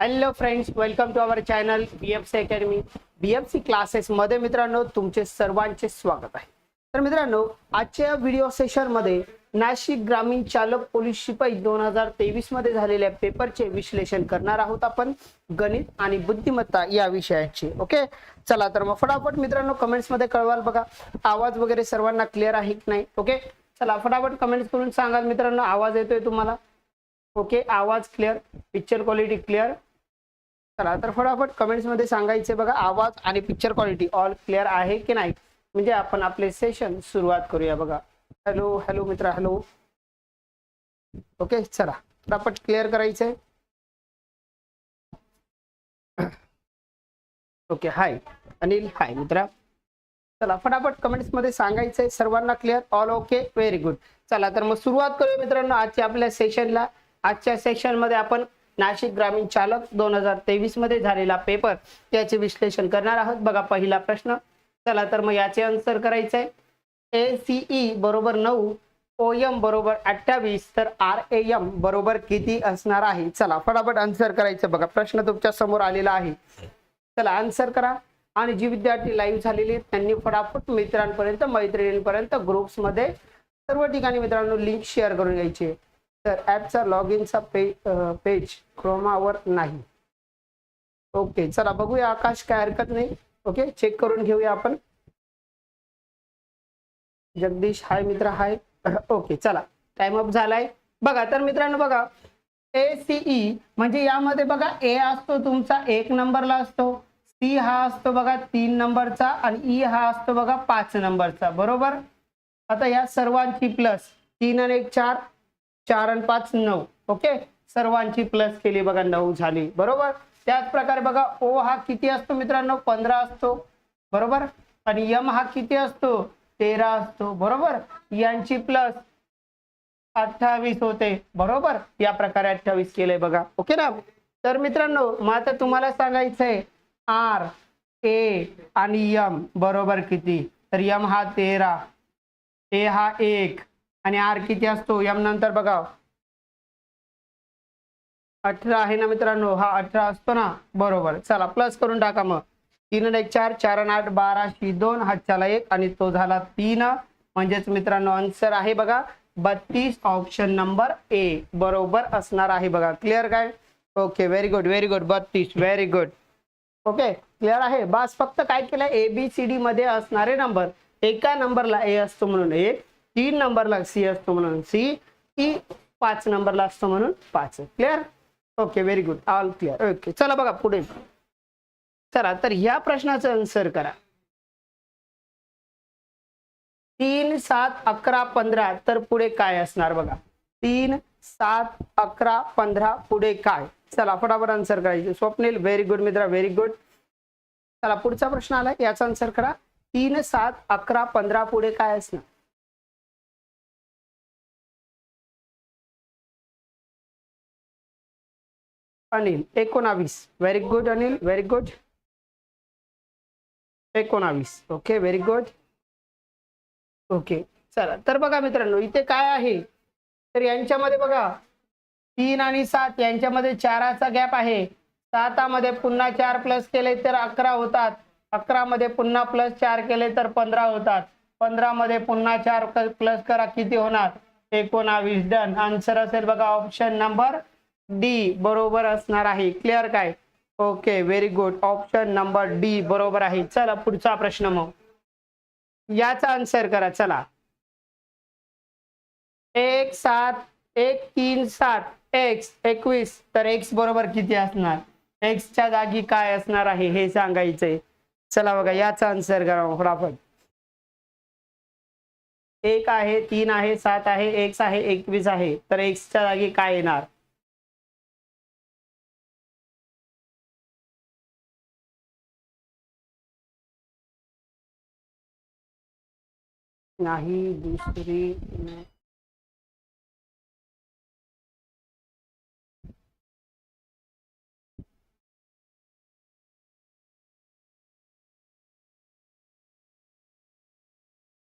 Hello friends welcome to our channel B F C academy B F C क्लासेसमध्ये मित्रांनो तुमचे सर्वांचे स्वागत आहे. तर मित्रांनो आजच्या व्हिडिओ सेशनमध्ये नाशिक ग्रामीण चालक पोलीस शिपाई दोन हजार तेवीसमध्ये झालेल्या पेपरचे विश्लेषण करणार आहोत आपण. गणित आणि बुद्धिमत्ता या विषयाचे. ओके? चला तर मग फटाफट मित्रांनो कमेंट्समध्ये कळवाल बघा. आवाज वगैरे सर्वांना क्लिअर आहे की नाही? ओके? चला फटाफट कमेंट्स करून सांगाल मित्रांनो. आवाज येतोय तुम्हाला? ओके? आवाज क्लिअर पिक्चर क्वालिटी क्लिअर चला तर फटाफट कमेंट्समध्ये सांगायचे बघा. आवाज आणि पिक्चर क्वालिटी ऑल क्लिअर आहे की नाही? म्हणजे आपण आपले सेशन सुरुवात करूया बघा. हॅलो हॅलो मित्र हॅलो ओके चला. फटाफट क्लिअर करायचंय. ओके हाय अनिल हाय मित्रा. चला फटाफट कमेंट्समध्ये सांगायचंय. सर्वांना clear all okay very good चला तर मग सुरुवात करूया मित्रांनो आजच्या आपल्या सेशनला आजच्या सेशनमध्ये आपण नाशिक ग्रामीण चालक दोन हजार तेवीसमध्ये झालेला पेपर त्याचे विश्लेषण करणार आहोत. बघा पहिला प्रश्न. चला तर मग याचे आन्सर करायचंय. ए सी ई बरोबर नऊ ओ एम बरोबर अठ्ठावीस तर आर ए एम बरोबर किती असणार आहे? चला फटाफट आन्सर करायचं बघा. प्रश्न तुमच्यासमोर आलेला आहे. चला आन्सर करा. आणि जी विद्यार्थी लाईव्ह झालेली आहेत त्यांनी फटाफट मित्रांपर्यंत मैत्रिणींपर्यंत ग्रुप्समध्ये सर्व ठिकाणी मित्रांनो लिंक शेअर करून घ्यायची. तर ॲपचा लॉग इनचा पे पेज क्रोमावर नाही. ओके चला बघूया आकाश काय हरकत नाही. ओके चेक करून घेऊया आपण. जगदीश हाय मित्र हाय. ओके चला. टाइम अप झालाय. बघा तर मित्रांनो बघा. ए सीई म्हणजे यामध्ये बघा ए असतो तुमचा एक नंबरला असतो. सी हा असतो बघा तीन नंबरचा आणि ई हा असतो बघा पाच नंबरचा. बरोबर? आता या सर्वांची प्लस तीन आणि एक चार. चार आणि पाच नऊ. ओके? सर्वांची प्लस केली बघा नऊ झाली. बरोबर? त्याच प्रकारे बघा ओ हा किती असतो मित्रांनो? पंधरा असतो. बरोबर? आणि यम हा किती असतो? तेरा असतो बरोबर? यांची प्लस अठ्ठावीस होते बरोबर? या प्रकारे अठ्ठावीस केलंय बघा ओके ना? तर मित्रांनो मग आता तुम्हाला सांगायचंय आर ए आणि यम बरोबर किती? तर यम हा तेरा ए हा एक आणि आर किती असतो? यम नंतर बघा. अठरा आहे ना मित्रांनो? हा अठरा असतो ना? बरोबर. चला प्लस करून टाका मग. तीन एक चार चार आणि आठ बाराशी दोन हातच्याला एक आणि तो झाला तीन. म्हणजेच मित्रांनो आन्सर आहे बघा. बत्तीस ऑप्शन नंबर ए बरोबर असणार आहे बघा. क्लिअर काय? Okay very good very good बत्तीस व्हेरी गुड ओके क्लिअर आहे? बस फक्त काय केलं? ए बी सी डी मध्ये असणारे नंबर एका नंबरला ए असतो म्हणून एक तीन नंबरला सी असतो म्हणून सी ई पाच नंबरला असतो म्हणून पाच. Clear okay very good all clear okay चला बघा पुढे. चला तर ह्या प्रश्नाचं आन्सर करा. तीन सात अकरा पंधरा तर पुढे काय असणार बघा? तीन सात अकरा पंधरा पुढे काय? चला फटाफट आन्सर करायचे स्वप्नील व्हेरी गुड मित्रा व्हेरी गुड चला पुढचा प्रश्न आला याचा आन्सर करा. तीन सात अकरा पंधरा पुढे काय असणार? अनिल एकोणावीस. Very good Anil very good एकोणावीस ओके व्हेरी गुड ओके चला तर बघा मित्रांनो इथे काय आहे? तर यांच्यामध्ये बघा तीन आणि सात यांच्यामध्ये चाराचा गॅप आहे. सातामध्ये पुन्हा चार प्लस केले तर अकरा होतात. अकरा मध्ये पुन्हा प्लस चार केले तर पंधरा होतात. पंधरा मध्ये पुन्हा चार प्लस करा किती होणार? एकोणावीस डन आन्सर असेल बघा ऑप्शन नंबर डी बरोबर असणार आहे. क्लिअर काय? Okay very good option number D बरोबर आहे. चला पुढचा प्रश्न मग. याचा आन्सर करा चला. एक सात एक तीन सात. एक्स एकवीस. तर एक्स बरोबर किती असणार? एक्सच्या जागी काय असणार आहे हे सांगायचंय. चला बघा याचा आन्सर करा फटाफट. एक आहे तीन आहे सात आहे एक्स आहे एकवीस आहे. तर एक्सच्या जागी काय येणार? नाही दुसरी नाही.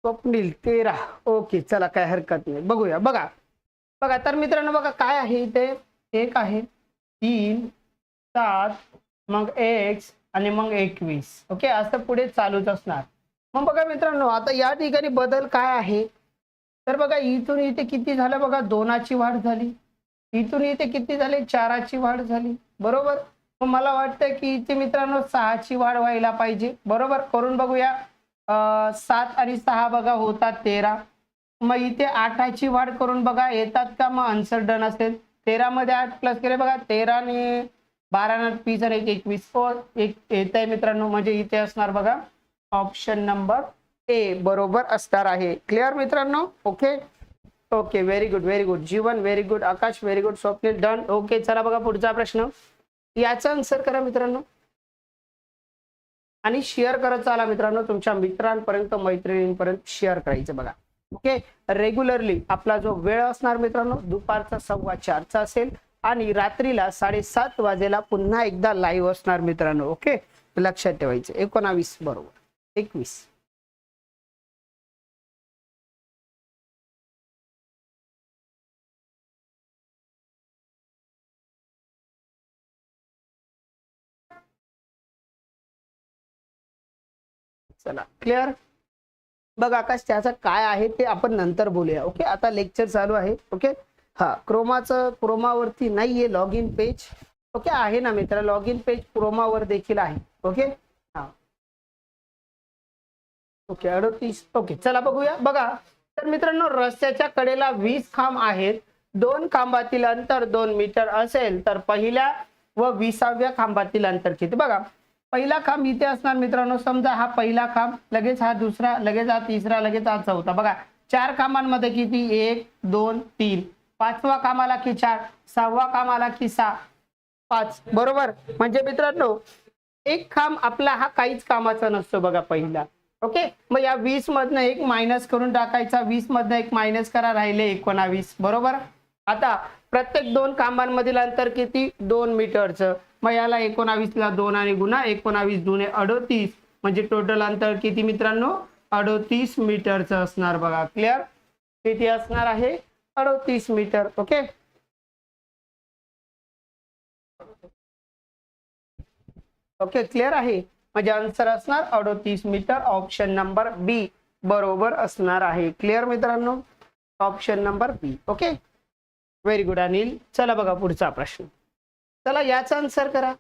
स्वप्नील तेरा. ओके चला काय हरकत नाही. बघूया बघा. बघा तर मित्रांनो बघा काय आहे इथे? एक आहे. तीन सात मग एक्स आणि मग एकवीस. ओके असं पुढे चालूच असणार. मग बघा मित्रांनो आता या ठिकाणी बदल काय आहे? तर बघा इथून इथे किती झालं बघा दोनाची वाढ झाली. इथून इथे किती झाली? चाराची वाढ झाली. बरोबर? मग मला वाटतं की इथे मित्रांनो सहाची वाढ व्हायला पाहिजे. बरोबर? करून बघूया. सात आणि सहा बघा होतात तेरा. मग इथे आठाची वाढ करून बघा येतात का? मग आन्सर डन असेल. तेरा मध्ये आठ प्लस केले बघा तेराने बारा आणि वीस आणि एक एकवीस. एक येत आहे मित्रांनो म्हणजे इथे असणार बघा. ऑप्शन नंबर ए बरोबर असणार आहे. क्लिअर मित्रांनो? Okay okay very good very good Jeevan very good Akash very good Swapnil done okay चला बघा पुढचा प्रश्न. याचा आन्सर करा मित्रांनो. आणि शेअर करत चाला मित्रांनो. तुमच्या मित्रांपर्यंत मैत्रिणींपर्यंत शेअर करायचं बघा. ओके रेग्युलरली आपला जो वेळ असणार मित्रांनो दुपारचा सव्वा चारचा असेल आणि रात्रीला साडेसात वाजेला पुन्हा एकदा लाईव्ह असणार मित्रांनो. ओके लक्षात ठेवायचं. एकोणावीस बरोबर. एकवीस चला क्लिअर बघ आकाश त्याचं काय आहे ते आपण नंतर बोलूया ओके आता लेक्चर चालू आहे ओके हा क्रोमाचं क्रोमावरती नाहीये लॉग इन पेज ओके आहे ना मित्र लॉग इन पेज क्रोमावर देखील आहे ओके ओके अडतीस. ओके चला बघूया. बघा तर मित्रांनो रस्त्याच्या कडेला वीस खांब आहेत. दोन खांबातील अंतर दोन मीटर असेल तर पहिल्या व विसाव्या खांबातील अंतर किती? बघा पहिला खांब इथे असणार मित्रांनो समजा हा पहिला खांब लगेच हा दुसरा लगेच हा तिसरा लगेच हा चौथा. बघा चार खांबांमध्ये किती? एक दोन तीन. पाचवा कामाला की चार सहावा कामाला की सहा. पाच. बरोबर? म्हणजे मित्रांनो एक खांब आपला हा काहीच कामाचा नसतो बघा पहिला. ओके? मग या वीस मधनं एक मायनस करून टाकायचा. वीस मधनं एक मायनस करा राहिले एकोणावीस. बरोबर? आता प्रत्येक दोन खांबांमधील अंतर किती? दोन मीटरचं. मग याला एकोणावीसला दोन आणि गुन्हा एकोणावीस जुने अडोतीस. म्हणजे टोटल अंतर किती मित्रांनो? अडोतीस मीटरचं असणार बघा. क्लिअर किती असणार आहे? अडोतीस मीटर. ओके? ओके क्लिअर आहे? म्हणजे आन्सर असणार अडोतीस मीटर ऑप्शन नंबर बी बरोबर असणार आहे. क्लिअर मित्रांनो? Option number B okay very good Anil चला बघा पुढचा प्रश्न. चला याचा आन्सर करा.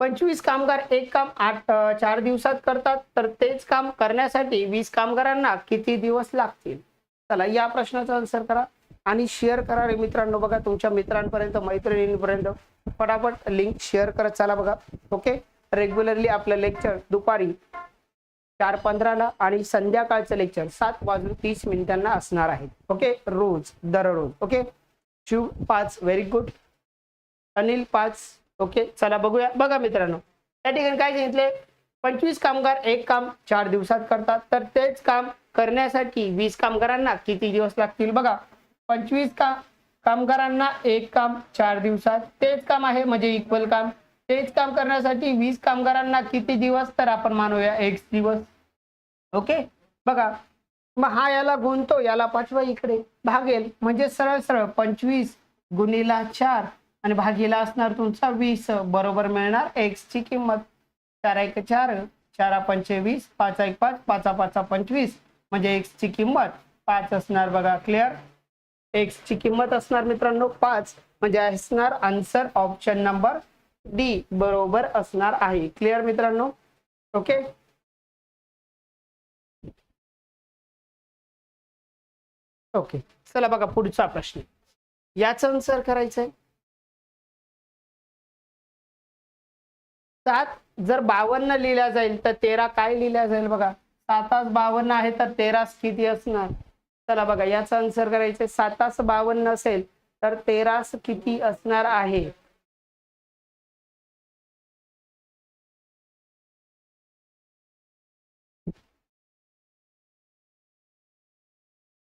पंचवीस कामगार एक काम आठ चार दिवसात करतात तर तेच काम करण्यासाठी वीस कामगारांना किती दिवस लागतील? चला या प्रश्नाचा आन्सर करा. आणि शेअर करा रे मित्रांनो. बघा तुमच्या मित्रांपर्यंत मैत्रिणींपर्यंत फटाफट लिंक शेअर करत चला बघा. ओके रेग्युलरली आपलं लेक्चर दुपारी चार पंधराला आणि संध्याकाळचं लेक्चर सात वाजून तीस मिनिटांना असणार आहे. ओके रोज दररोज. ओके शिव पाच व्हेरी गुड अनिल पाच. ओके चला बघूया. बघा मित्रांनो त्या ठिकाणी काय सांगितले पंचवीस कामगार एक काम चार दिवसात करतात. तर तेच काम करण्यासाठी वीस कामगारांना किती दिवस लागतील? बघा पंचवीस का कामगारांना एक काम चार दिवसात तेच काम आहे म्हणजे इक्वल काम. तेच काम करण्यासाठी वीस कामगारांना किती दिवस? तर आपण मानूया एक दिवस. ओके? बघा मग हा याला गुणतो याला पाठवा इकडे. भागेल म्हणजे सरळ सरळ पंचवीस गुणीला चार आणि भागीला असणार तुमचा वीस. बरोबर मिळणार एक्स ची किंमत. चार एक चार चारा पंचे वीस पाच एक पाच पाचा पाचा पंचवीस. म्हणजे एक्स ची किंमत पाच असणार बघा क्लिअर एक्स ची किंमत असणार मित्रांनो पाच. म्हणजे असणार आन्सर ऑप्शन नंबर डी बरोबर असणार आहे. क्लिअर मित्रांनो? ओके ओके चला बघा पुढचा प्रश्न. याचा आन्सर करायचंय. सात जर बावन्न लिहिल्या जाईल तर तेरा काय लिहिल्या जाईल बघा? सातास बावन्न आहे तर तेरास किती असणार? चला बघा याचा आन्सर करायचंय सातास बावन्न असेल तर तेरास किती असणार आहे?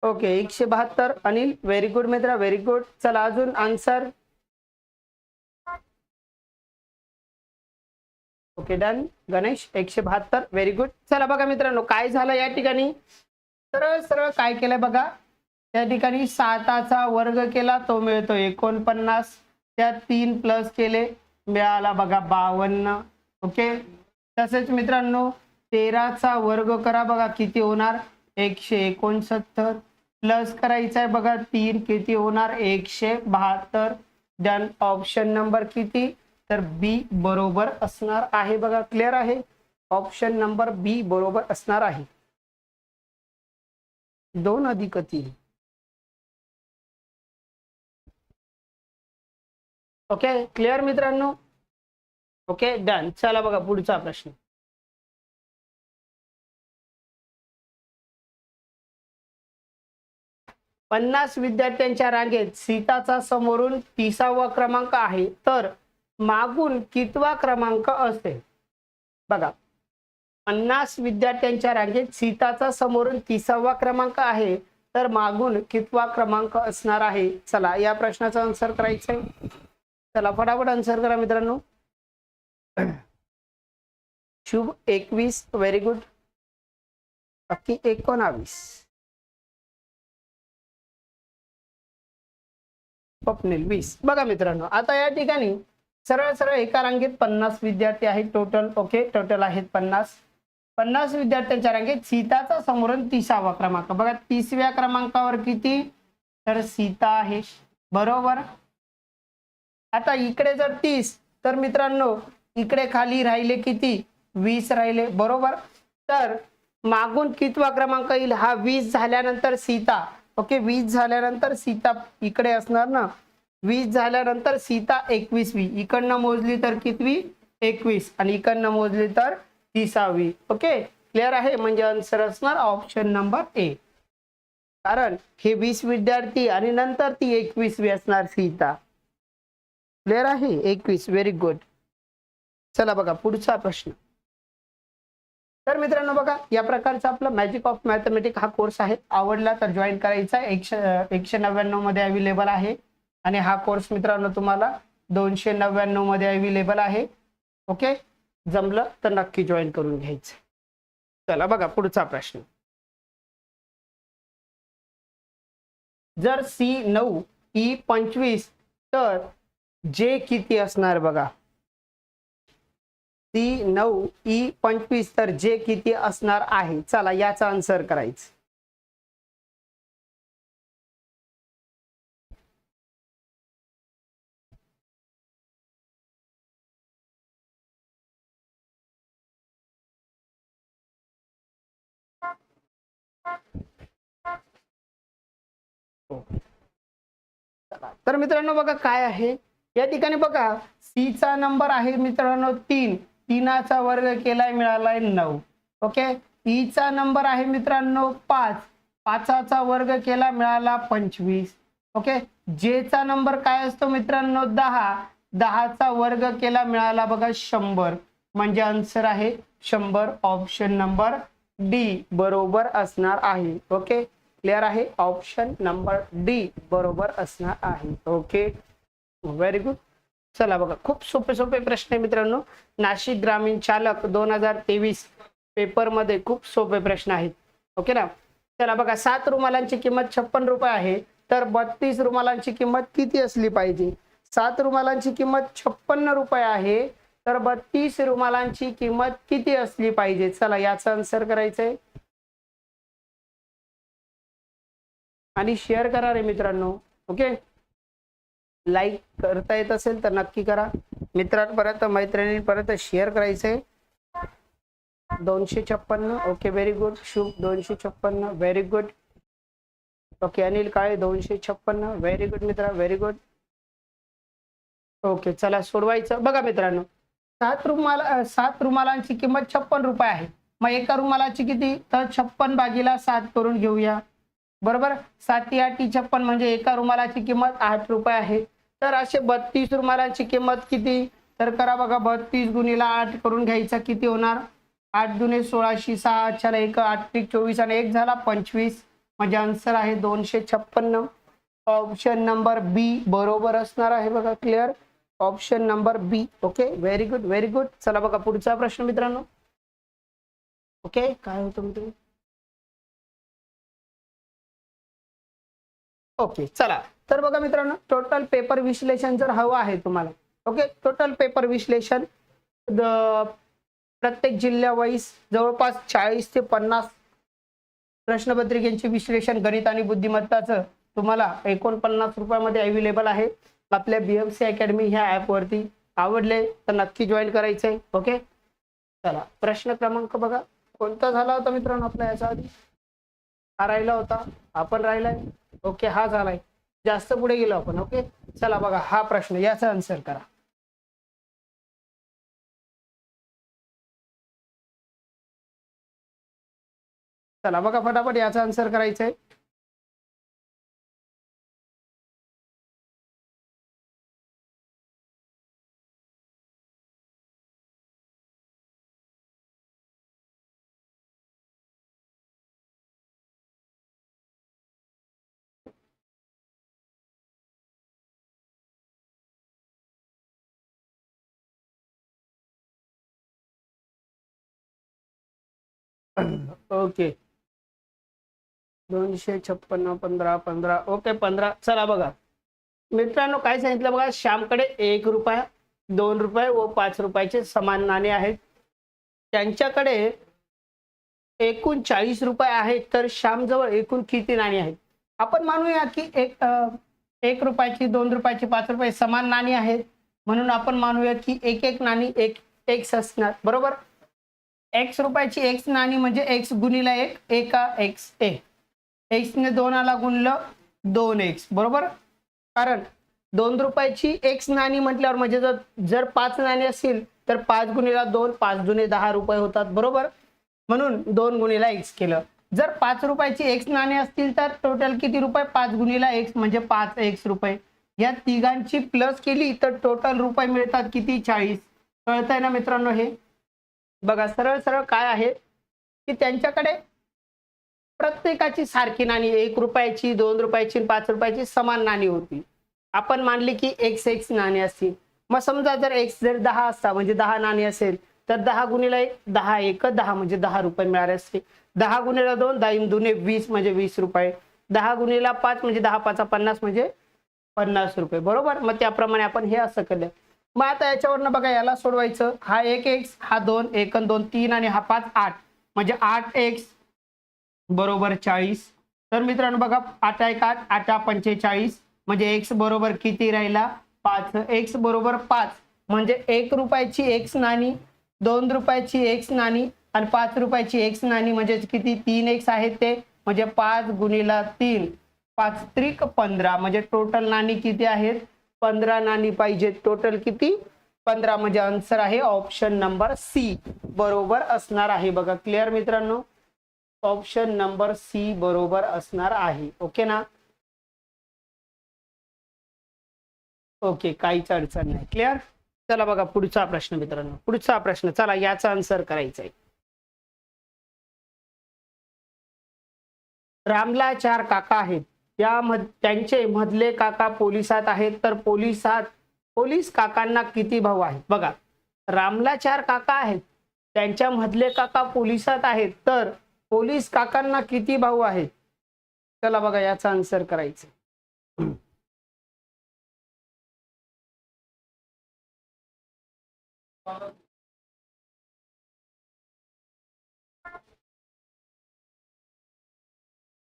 ओके एकशे बहात्तर. अनिल व्हेरी गुड मित्रा व्हेरी गुड चला अजून आन्सर ओके डन गणेश एकशे बहात्तर. व्हेरी गुड चला बघा मित्रांनो काय झालं या ठिकाणी? सरळ सरळ काय केलंय बघा? त्या ठिकाणी साताचा वर्ग केला तो मिळतो एकोणपन्नास. त्यात तीन प्लस केले मिळाला बघा बावन्न. ओके? तसेच मित्रांनो तेराचा वर्ग करा बघा किती होणार? एकशे एकोणसत्तर. प्लस करायचा आहे बघा तीन किती होणार? एकशे बहात्तर. डन ऑप्शन नंबर किती? तर बी बरोबर असणार आहे बघा. क्लिअर आहे? ऑप्शन नंबर बी बरोबर असणार आहे. दोन अधिक तीन. ओके क्लिअर मित्रांनो? ओके डन चला बघा पुढचा प्रश्न. पन्नास विद्यार्थ्यांच्या रांगेत सीताचा समोरून तिसावा क्रमांक आहे तर मागून कितवा क्रमांक असेल? बघा. पन्नास विद्यार्थ्यांच्या रांगेत सीताचा समोरून तिसावा क्रमांक आहे. तर मागून कितवा क्रमांक असणार आहे? चला या प्रश्नाचा आन्सर करायचंय. चला फटाफट आन्सर करा मित्रांनो. शुभ एकवीस व्हेरी गुड बाकी एकोणावीस. स्वप्नील वीस. बघा मित्रांनो आता या ठिकाणी सरळ सरळ एका रांगेत पन्नास विद्यार्थी आहेत टोटल ओके टोटल आहेत पन्नास. पन्नास विद्यार्थ्यांच्या रांगेत सीताचा समोरून तिसावा क्रमांक. बघा तिसव्या क्रमांकावर किती? तर सीता आहे. बरोबर? आता इकडे जर तीस तर मित्रांनो इकडे खाली राहिले किती? वीस राहिले. बरोबर? तर मागून कितवा क्रमांक येईल? हा वीस झाल्यानंतर सीता. ओके वीस झाल्यानंतर सीता इकडे असणार ना? वीस झाल्यानंतर सीता एकवीसवी. इकडनं मोजली तर कितवी? एकवीस. आणि इकडनं मोजली तर तिसावी ओके क्लिअर आहे? म्हणजे आन्सर असणार ऑप्शन नंबर ए कारण हे वीस विद्यार्थी आणि नंतर ती एकवीसवी असणार सीता. क्लिअर आहे? एकवीस. व्हेरी गुड चला बघा पुढचा प्रश्न. तर मित्रांनो बघा या प्रकारचा आपला मॅजिक ऑफ मॅथमॅटिक हा कोर्स आहे. आवडला तर जॉईन करायचा. एकशे एकशे नव्याण्णवमध्ये अवेलेबल आहे. आणि हा कोर्स मित्रांनो तुम्हाला दोनशे नव्याण्णवमध्ये अवेलेबल आहे. ओके जमलं तर नक्की जॉईन करून घ्यायचं. चला बघा पुढचा प्रश्न. जर सी नऊ ई पंचवीस तर जे किती असणार बघा? सी नऊ ई पंचवीस तर जे किती असणार आहे? चला याचा आन्सर करायचं. तर मित्रांनो बघा काय आहे. या ठिकाणी बघा सी चा नंबर आहे मित्रांनो तीन. तीनाचा वर्ग केलाय मिळालाय नऊ. ओके? ई चा नंबर आहे मित्रांनो पाच. पाचाचा वर्ग केला मिळाला पंचवीस. ओके? जे चा नंबर काय असतो मित्रांनो? दहा. दहाचा वर्ग केला मिळाला बघा शंभर. म्हणजे आन्सर आहे शंभर ऑप्शन नंबर डी बरोबर असणार आहे. ओके क्लिअर आहे? ऑप्शन नंबर डी बरोबर असणार आहे. ओके व्हेरी गुड चला बघा. खूप सोपे सोपे प्रश्न आहे मित्रांनो. नाशिक ग्रामीण चालक दोन हजार तेवीस पेपरमध्ये खूप सोपे प्रश्न आहेत. ओके ना? चला बघा. सात रुमालांची किंमत छप्पन रुपये आहे. तर बत्तीस रुमालांची किंमत किती असली पाहिजे? सात रुमालांची किंमत छप्पन्न रुपये आहे. तर बत्तीस रुमालांची किंमत किती असली पाहिजे? चला याचा आन्सर करायचंय आणि शेअर करा रे मित्रांनो ओके लाईक करता येत असेल तर नक्की करा. मित्रांपर्यंत मैत्रिणींपर्यंत शेअर करायचंय. दोनशे छप्पन्न ओके व्हेरी गुड शुभ दोनशे छप्पन्न very good okay Anil Kale दोनशे छप्पन्न व्हेरी गुड मित्रा व्हेरी गुड ओके चला सोडवायचं. बघा मित्रांनो सात रुमाला सात रुमालांची किंमत छप्पन रुपये आहे. मग एका रुमालाची किती? तर छप्पन बागीला सात करून घेऊया. बरोबर? साती आठी छप्पन म्हणजे एका रुमालाची किंमत आठ रुपये आहे. तर असे बत्तीस रुमालाची किंमत किती? तर करा बघा बत्तीस गुणीला आठ करून घ्यायचा किती होणार? आठ दुने सोळाशे सहा चार एक आठ चोवीस आणि एक झाला पंचवीस. म्हणजे आन्सर आहे दोनशे छप्पन्न. ऑप्शन नंबर बी बरोबर असणार आहे बघा clear. Option number B okay? Very good very good चला बघा पुढचा प्रश्न मित्रांनो. ओके? काय होतं मित्र ओके चला. तर बघा मित्रांनो टोटल पेपर विश्लेषण जर हवं आहे तुम्हाला ओके? टोटल पेपर विश्लेषण प्रत्येक जिल्ह्यावाईज जवळपास चाळीस ते पन्नास प्रश्नपत्रिकेचे विश्लेषण गणित आणि बुद्धिमत्ताचं तुम्हाला एकोणपन्नास रुपयामध्ये अवेलेबल आहे. आपल्या बीएमसी अकॅडमी ह्या ॲपवरती आवडले तर नक्की जॉईन करायचंय ओके चला प्रश्न क्रमांक बघा. कोणता झाला होता मित्रांनो आपला याच्या आधी? हा राहिला होता आपण राहिलाय. ओके हा झालाय. जास्त पुढे गेलो आपण ओके चला बघा हा प्रश्न याचा आन्सर करा. चला बघा फटाफट याचा आन्सर करायचा आहे ओके. दोनशे छप्पन्न पंधरा पंधरा. ओके पंधरा. चला बघा. मित्रांनो काय सांगितलं बघा? श्यामकडे एक रुपया दोन रुपये व पाच रुपयाचे समान नाणे आहेत. त्यांच्याकडे एकूण चाळीस रुपये आहेत तर श्यामजवळ एकूण किती नाणी आहेत? आपण मानूया की एक एक रुपयाची दोन रुपयाची पाच रुपये समान नाणी आहेत. म्हणून आपण मानूया की एक एक नाणी एक एक्स असणार. बरोबर? एक्स रुपयाची एक्स नाणी म्हणजे एक्स गुणिला एक एका एक्स ए एक्सने दोनाला गुणलं दोन एक्स बरोबर? कारण दोन रुपयाची एक्स नाणी म्हटल्यावर म्हणजे जर जर पाच नाणी असतील तर पाच गुणीला दोन पाच गुणे दहा रुपये होतात बरोबर? म्हणून दोन गुणीला एक्स केलं. जर पाच रुपयाची एक्स नाणी असतील तर टोटल किती रुपये? पाच गुणीला एक्स म्हणजे पाच एक्स रुपये. या तिघांची प्लस केली तर टोटल रुपये मिळतात किती? चाळीस. कळतंय ना मित्रांनो हे? बघा सरळ सरळ काय आहे की त्यांच्याकडे प्रत्येकाची सारखी नाणी एक रुपयाची दोन रुपयाची पाच रुपयाची समान नाणी होती. आपण मानली की एक्स एक्स नाणी असतील. मग समजा जर एक्स जर दहा असता म्हणजे दहा नाणी असेल तर दहा गुणीला एक दहा एक दहा म्हणजे दहा रुपये मिळाले असते. दहा गुणीला दोन दहा दुने वीस म्हणजे वीस रुपये. दहा गुणीला पाच म्हणजे दहा पाचा पन्नास म्हणजे पन्नास रुपये. बरोबर? मग त्याप्रमाणे आपण हे असं केलं. मग आता याच्यावरनं बघा याला सोडवायचं. हा एक एक्स हा दोन एक दोन तीन आणि हा पाच आठ. म्हणजे आठ एक्स बरोबर चाळीस. तर मित्रांनो बघा आठ एक आठ आठ पंचेचाळीस म्हणजे एक्स बरोबर किती राहिला? पाच. एक्स बरोबर पाच. म्हणजे एक रुपयाची एक्स नाणी दोन रुपयाची एक्स नाणी आणि पाच रुपयाची एक्स नाणी म्हणजे किती? तीन एक्स आहेत ते. म्हणजे पाच गुणिला तीन. पाच त्रिक पंधरा. म्हणजे टोटल नाणी किती आहेत? पंधरा नाणी पाहिजे टोटल किती? पंधरा म्हणजे आन्सर आहे ऑप्शन नंबर सी बरोबर असणार आहे. बघा क्लिअर मित्रांनो? ऑप्शन नंबर सी बरोबर असणार आहे. ओके ना? ओके काहीच अडचण नाही. क्लिअर चला बघा पुढचा प्रश्न मित्रांनो. पुढचा प्रश्न. चला याचा आन्सर करायचा आहे. रामला चार काका आहेत. या मध त्यांचे मधले काका पोलिसात आहेत तर पोलिसात पोलीस काकांना किती भाऊ आहेत? बघा रामला चार काका आहेत त्यांच्या मधले काका पोलिसात आहेत तर पोलीस काकांना किती भाऊ आहेत? चला बघा याचा आन्सर करायचं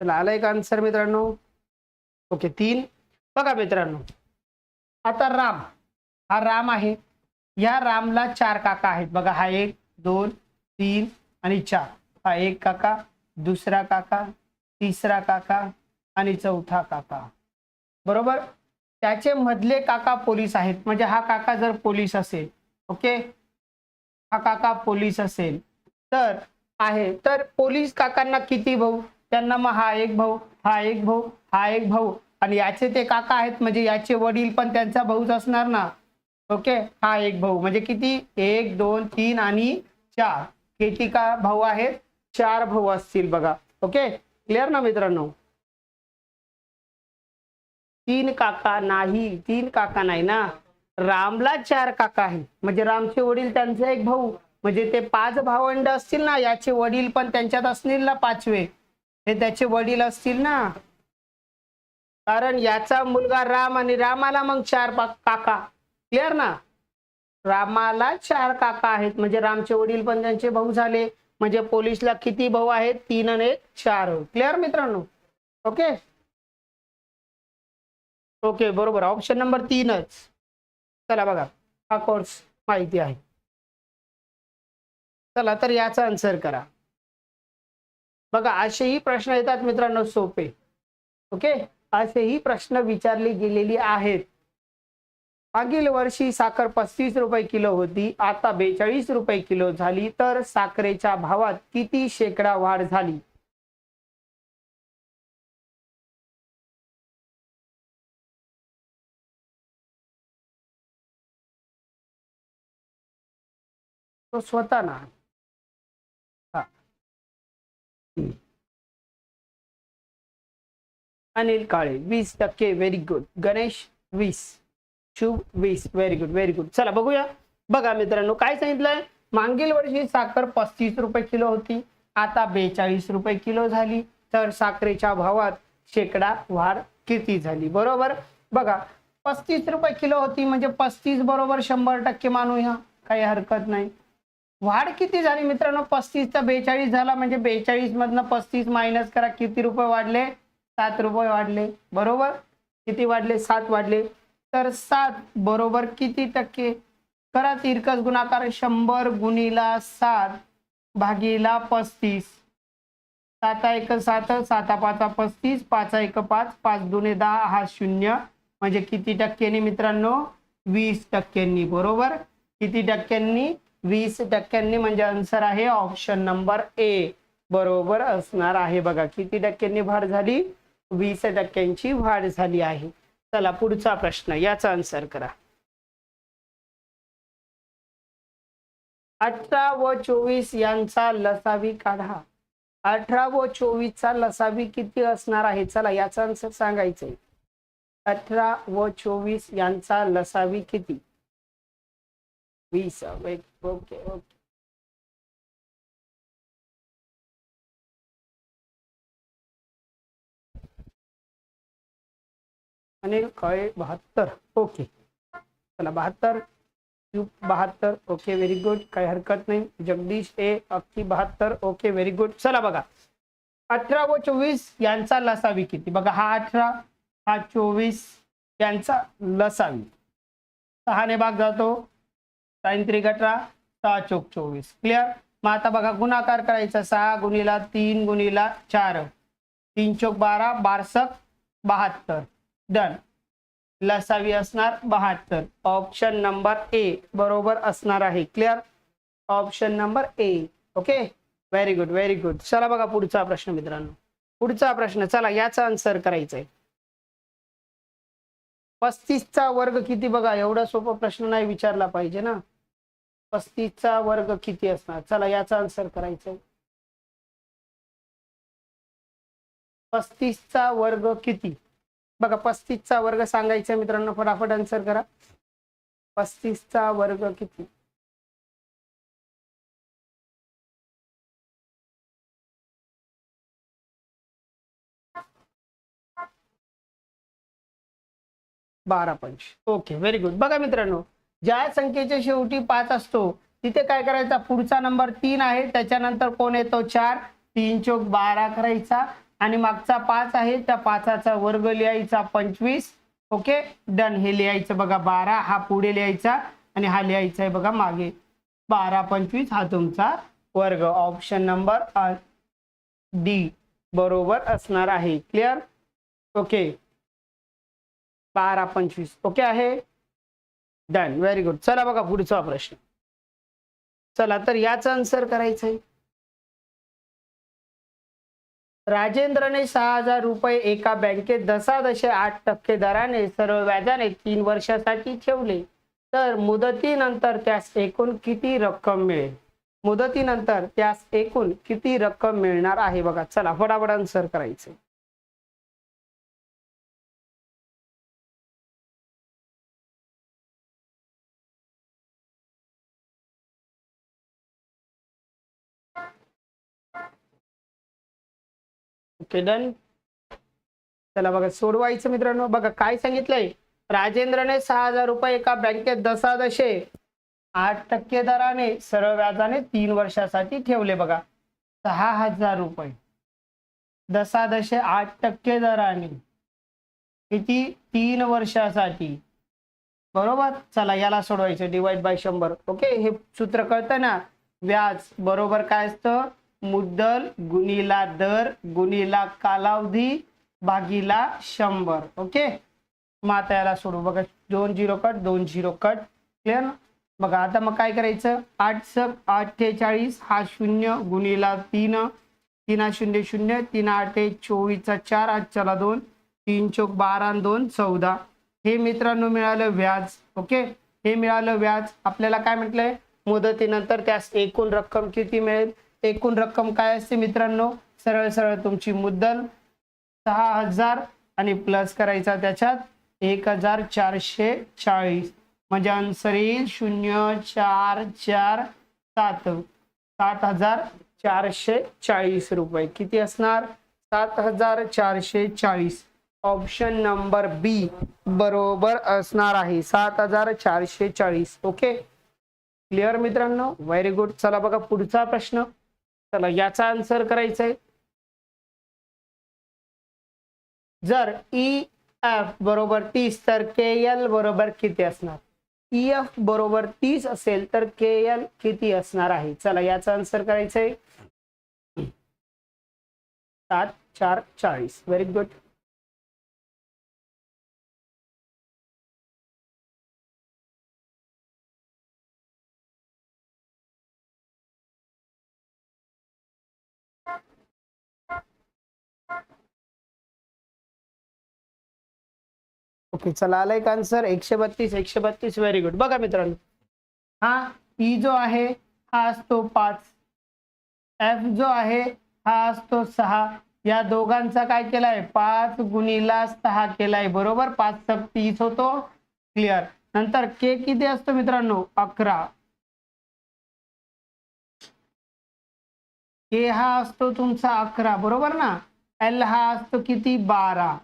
चला आलाय का आन्सर मित्रांनो. ओके तीन. बघा मित्रांनो आता राम. हा राम आहे. या रामला चार काका आहेत. बघा हा एक दोन तीन आणि चार. हा एक काका दुसरा काका तिसरा काका आणि चौथा काका. बरोबर? त्याचे मधले काका पोलीस आहेत. म्हणजे हा काका जर पोलीस असेल ओके? हा काका पोलीस असेल तर आहे. तर पोलीस काकांना किती भाऊ? त्यांना मग हा एक भाऊ हा एक भाऊ हा एक भाऊ. आणि याचे ते काका आहेत म्हणजे याचे वडील पण त्यांचा भाऊच असणार ना. ओके? हा एक भाऊ. म्हणजे किती? एक दोन तीन आणि चार. किती का भाऊ आहेत. चार भाऊ असतील बघा. ओके? क्लिअर ना मित्रांनो? तीन काका नाही. तीन काका नाही ना? रामला चार काका आहेत. म्हणजे रामचे वडील त्यांचे एक भाऊ. म्हणजे ते पाच भावंड असतील ना याचे वडील पण त्यांच्यात असतील ना पाचवे. हे त्याचे वडील असतील ना? कारण याचा मुलगा राम आणि रामाला मग चार काका. क्लिअर ना? रामाला चार काका आहेत. म्हणजे रामचे वडील पण त्यांचे भाऊ झाले. म्हणजे पोलिसला किती भाऊ आहेत? तीन आणि एक चार. क्लिअर मित्रांनो? ओके ओके बरोबर. ऑप्शन नंबर तीनच. चला बघा. हा कोर्स माहिती आहे. चला तर याचा आन्सर करा. बघा असेही प्रश्न येतात मित्रांनो सोपे. ओके असेही प्रश्न विचारले गेलेली आहेत. मागील वर्षी साखर पस्तीस रुपये किलो होती आता बेचाळीस रुपये किलो झाली तर साखरेच्या भावात किती शेकडा वाढ झाली? तो स्वतः ना. हा. अनिल काळे वीस टक्के व्हेरी गुड गणेश वीस. शुभ वीस. व्हेरी गुड व्हेरी गुड चला बघूया. बघा मित्रांनो काय सांगितलंय? मागील वर्षी साखर पस्तीस रुपये किलो होती. आता बेचाळीस रुपये किलो झाली. तर साखरेच्या भावात शेकडा वाढ किती झाली? बरोबर? बघा पस्तीस रुपये किलो होती म्हणजे पस्तीस बरोबर शंभर टक्के मानूया काही हरकत नाही. वाढ किती झाली मित्रांनो? पस्तीस तर बेचाळीस झाला म्हणजे बेचाळीस मधनं पस्तीस मायनस करा. किती रुपये वाढले? सात रुपये वाढले. बरोबर? किती वाढले? सात वाढले. तर सात बरोबर किती टक्के? करा तिरकस गुणाकार शंभर गुणीला सात भागीला पस्तीस. साता एक सात साता पाचा पस्तीस पाचा एक पाच पाच दोन दहा हा शून्य. म्हणजे किती टक्क्यांनी मित्रांनो? वीस टक्क्यांनी. बरोबर? किती टक्क्यांनी? वीस टक्क्यांनी म्हणजे आन्सर आहे ऑप्शन नंबर ए बरोबर असणार आहे बघा. किती टक्क्यांनी भर झाली? वीस टक्क्यांची वाढ झाली आहे. चला पुढचा प्रश्न याचा आन्सर करा. अठरा व चोवीस यांचा लसावी काढा. अठरा व चोवीसचा लसावी किती असणार आहे? चला याचा आन्सर सांगायचंय. अठरा व चोवीस यांचा लसावी किती? वीस ओके ओके. अनिल कळे बहात्तर. ओके. चला बहात्तर. क्यूब बहात्तर. ओके व्हेरी गुड काही हरकत नाही. जगदीश ए अख्खी बहात्तर. ओके व्हेरी गुड चला बघा. अठरा व चोवीस यांचा लसावी किती? बघा हा अठरा हा चोवीस यांचा लसावी. सहाने भाग जातो. साईन त्रिक अठरा सहा चोक चोवीस. क्लिअर मग आता बघा गुणाकार करायचा. सहा गुणीला तीन गुणीला चार. तीन चोक बारा बारसक बहात्तर. डन लसावी असणार बहात्तर. ऑप्शन नंबर ए बरोबर असणार आहे. Clear option number A okay very good very good चला बघा पुढचा प्रश्न मित्रांनो. पुढचा प्रश्न चला याचा आन्सर करायचा आहे पस्तीसचा वर्ग किती बघा एवढा सोपा प्रश्न नाही विचारला पाहिजे ना. पस्तीसचा वर्ग किती असणार? चला याचा आन्सर करायचा आहे पस्तीसचा वर्ग किती? बघा पस्तीसचा वर्ग सांगायचा मित्रांनो फटाफट आन्सर करा. पस्तीसचा वर्ग किती? बारा पंच. ओके व्हेरी गुड बघा मित्रांनो ज्या संख्येच्या शेवटी पाच असतो तिथे काय करायचा? पुढचा नंबर तीन आहे त्याच्यानंतर कोण येतो? चार. तीन चोक बारा करायचा. आणि मागचा पाच आहे त्या पाचाचा वर्ग लिहायचा पंचवीस. ओके? डन. हे लिहायचं बघा बारा हा पुढे लिहायचा आणि हा लिहायचा आहे बघा मागे. बारा पंचवीस हा तुमचा वर्ग. ऑप्शन नंबर डी बरोबर असणार आहे. Clear okay. बारा पंचवीस. ओके आहे? डन व्हेरी गुड चला बघा पुढचा प्रश्न. चला तर याचा आन्सर करायचं आहे राजेंद्रने सहा हजार रुपये एका बँकेत दशादशे आठ टक्के दराने सर्व व्याजाने तीन वर्षासाठी ठेवले. तर मुदतीनंतर त्यास एकूण किती रक्कम मिळेल? मुदतीनंतर त्यास एकूण किती रक्कम मिळणार आहे? बघा चला फटाफट आन्सर करायचं. ओके डन चला बघा सोडवायचं मित्रांनो. बघा काय सांगितलंय? राजेंद्रने सहा हजार रुपये एका बँकेत दशादशे आठ टक्के दराने सरळ व्याजाने तीन वर्षासाठी ठेवले बघा. सहा हजार रुपये. दशादशे आठ टक्के दराने. किती? तीन वर्षासाठी. बरोबर? चला याला सोडवायचं डिवाइड बाय शंभर. ओके हे सूत्र कळतं ना? व्याज बरोबर काय असतं? मुद्दल गुणीला दर गुणीला कालावधी भागीला शंभर. ओके? मग आता याला सोडू. बघा दोन झिरो कट दोन झिरो कट. क्लिअर ना बघा आता मग काय करायचं? आठ सक अठ्ठेचाळीस हा शून्य गुणीला तीन. तीन शून्य शून्य. तीन आठ एक चोवीसचा चार आठ चला दोन. तीन चोक बारा दोन चौदा. हे मित्रांनो मिळालं व्याज. ओके? हे मिळालं व्याज. आपल्याला काय म्हटलंय? मुदतीनंतर त्यास एकूण रक्कम किती मिळेल? एकूण रक्कम काय असते मित्रांनो? सरळ सरळ तुमची मुद्दल सहा हजार आणि प्लस करायचा त्याच्यात एक हजार चारशे चाळीस. म्हणजे आन्सर येईल शून्य चार चार सात. सात हजार चारशे चाळीस रुपये. किती असणार? सात हजार चारशे चाळीस. ऑप्शन नंबर बी बरोबर असणार आहे. सात हजार चारशे चाळीस. ओके क्लिअर मित्रांनो? व्हेरी गुड चला बघा पुढचा प्रश्न. चला याचा आन्सर करायचा आहे. जर e, ई एफ बरोबर तीस तर के एल बरोबर किती असणार? E, ई एफ बरोबर तीस असेल तर के एल किती असणार आहे? चला याचा आन्सर करायचंय आहे. सात चार चाळीस. व्हेरी गुड ओके चला आलाय का आन्सर एकशे बत्तीस एकशे बत्तीस व्हेरी गुड बघा मित्रांनो. हा ई जो आहे हा असतो पाच. एफ जो आहे हा असतो सहा. या दोघांचा काय केलाय? पाच गुणीला सहा केलाय. बरोबर? पाच सब तीस होतो. क्लिअर नंतर के किती असतो मित्रांनो? अकरा. के हा असतो तुमचा अकरा. बरोबर ना? एल हा असतो किती? बारा.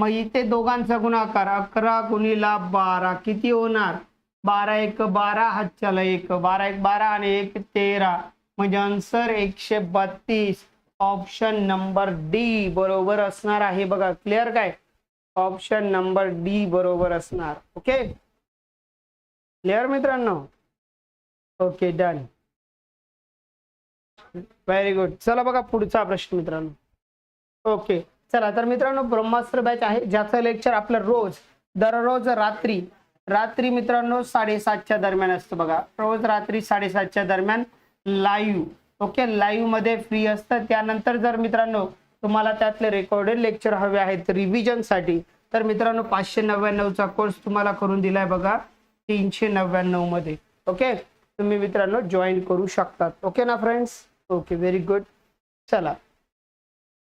मग इथे दोघांचा गुणाकार अकरा गुणीला बारा. किती होणार? बारा एक बारा हातच्याला एक. बारा एक बारा आणि एक तेरा. म्हणजे आन्सर एकशे बत्तीस. ऑप्शन नंबर डी बरोबर असणार आहे बघा. क्लिअर काय? ऑप्शन नंबर डी बरोबर असणार. ओके क्लिअर मित्रांनो? ओके डन व्हेरी गुड चला बघा पुढचा प्रश्न मित्रांनो. ओके चला तर मित्रांनो ब्रह्मास्त्र बॅच आहे ज्याचं लेक्चर आपलं रोज दररोज रात्री रात्री मित्रांनो साडेसातच्या दरम्यान असतं बघा. रोज रात्री साडेसातच्या दरम्यान लाईव्ह ओके लाईव्हमध्ये फ्री असतं. त्यानंतर जर मित्रांनो तुम्हाला त्यातले रेकॉर्डेड लेक्चर हवे आहेत रिव्हिजनसाठी तर मित्रांनो पाचशे नव्याण्णवचा कोर्स तुम्हाला करून दिलाय बघा तीनशे नव्याण्णवमध्ये ओके तुम्ही मित्रांनो जॉईन करू शकतात. ओके ना फ्रेंड्स ओके व्हेरी गुड चला.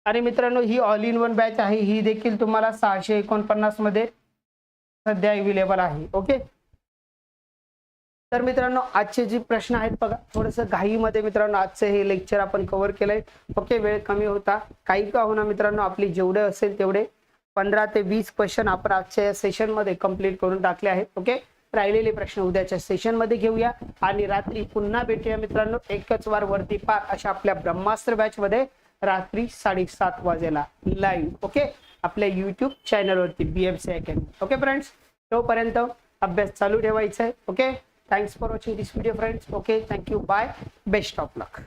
आणि मित्रांनो ही ऑल इन वन बॅच आहे. ही देखील तुम्हाला सहाशे एकोणपन्नासमध्ये सध्या अवेलेबल आहे. ओके तर मित्रांनो आजचे जे प्रश्न आहेत बघा थोडस घाईमध्ये मित्रांनो आजचं हे लेक्चर आपण कव्हर केलंय. ओके वेळ कमी होता. काही का होणार मित्रांनो आपली जेवढे असेल तेवढे पंधरा ते वीस क्वेश्चन आपण आजच्या या सेशनमध्ये कंप्लीट करून टाकले आहेत. ओके राहिलेले प्रश्न उद्याच्या सेशनमध्ये घेऊया. आणि रात्री पुन्हा भेटूया मित्रांनो एकच वार वरती पार अशा आपल्या ब्रह्मास्त्र बॅचमध्ये रात्री साडेसात वाजेला लाईव्ह ओके आपल्या युट्यूब चॅनलवरती B F C academy okay friends तोपर्यंत अभ्यास चालू ठेवायचा आहे okay thanks for watching this video friends okay thank you bye best of luck